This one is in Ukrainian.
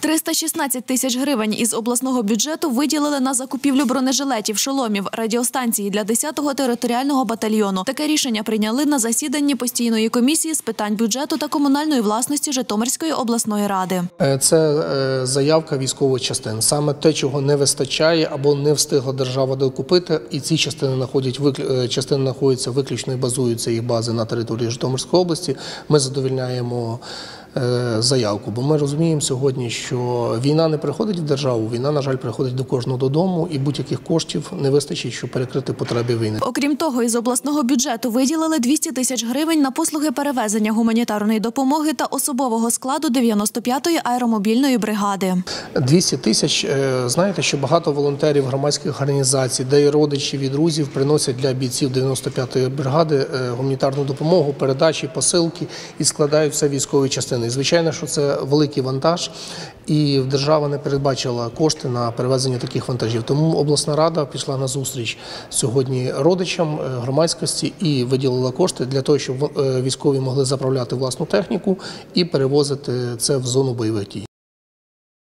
316 тисяч гривень із обласного бюджету виділили на закупівлю бронежилетів, шоломів, радіостанції для 10-го територіального батальйону. Таке рішення прийняли на засіданні постійної комісії з питань бюджету та комунальної власності Житомирської обласної ради. Е, Це е, заявка військових частин. Саме те, чого не вистачає або не встигла держава докупити, і ці частини знаходять виклю- е, частини знаходяться виключно і базуються їх бази на території Житомирської області. Ми задовільняємо. Е, Заявку, бо ми розуміємо сьогодні, що війна не приходить в державу, війна, на жаль, приходить до кожного додому, і будь-яких коштів не вистачить, щоб перекрити потреби війни. Окрім того, із обласного бюджету виділили 200 тисяч гривень на послуги перевезення гуманітарної допомоги та особового складу 95-ї аеромобільної бригади. 200 тисяч. е, Знаєте, що багато волонтерів громадських організацій, де і родичі і друзів приносять для бійців 95-ї бригади е, гуманітарну допомогу, передачі, посилки і складають все військові частини. І, звичайно, що це великий вантаж, і держава не передбачила кошти на перевезення таких вантажів. Тому обласна рада пішла на зустріч сьогодні родичам е, громадськості і виділила кошти для того, щоб е, військові могли заправляти власну техніку і перевозити це в зону бойових дій.